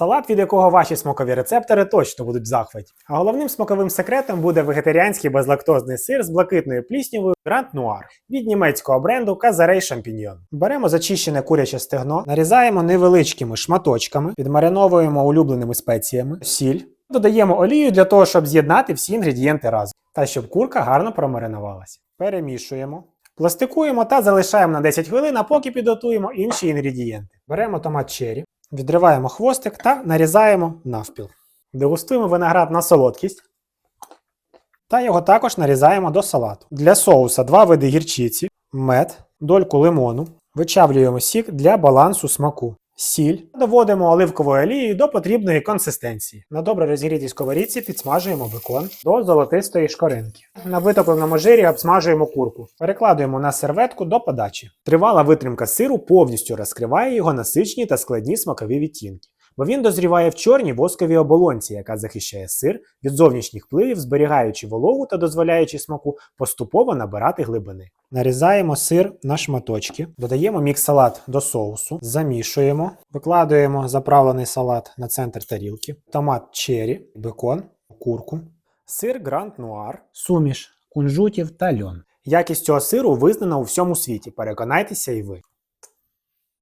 Салат, від якого ваші смакові рецептори точно будуть в захваті. А головним смаковим секретом буде вегетаріанський безлактозний сир з блакитною пліснявою Grand Noir від німецького бренду Казарей Champignon. Беремо зачищене куряче стегно, нарізаємо невеличкими шматочками, підмариновуємо улюбленими спеціями, сіль. Додаємо олію для того, щоб з'єднати всі інгредієнти разом, та щоб курка гарно промаринувалася. Перемішуємо. Пластикуємо та залишаємо на 10 хвилин, а поки підготуємо інші інгредієнти. Беремо томат черрі, відриваємо хвостик та нарізаємо навпіл. Дегустуємо виноград на солодкість. Та його також нарізаємо до салату. Для соуса два види гірчиці, мед, дольку лимону. Вичавлюємо сік для балансу смаку. Сіль. Доводимо оливковою олією до потрібної консистенції. На добре розігрітій сковорідці підсмажуємо бекон до золотистої шкоринки. На витопленому жирі обсмажуємо курку. Перекладуємо на серветку до подачі. Тривала витримка сиру повністю розкриває його насичні та складні смакові відтінки. Бо він дозріває в чорній восковій оболонці, яка захищає сир від зовнішніх впливів, зберігаючи вологу та дозволяючи смаку поступово набирати глибини. Нарізаємо сир на шматочки, додаємо мікс-салат до соусу, замішуємо, викладуємо заправлений салат на центр тарілки, томат черрі, бекон, курку, сир Гранд Нуар, суміш кунжутів та льон. Якість цього сиру визнана у всьому світі. Переконайтеся і ви.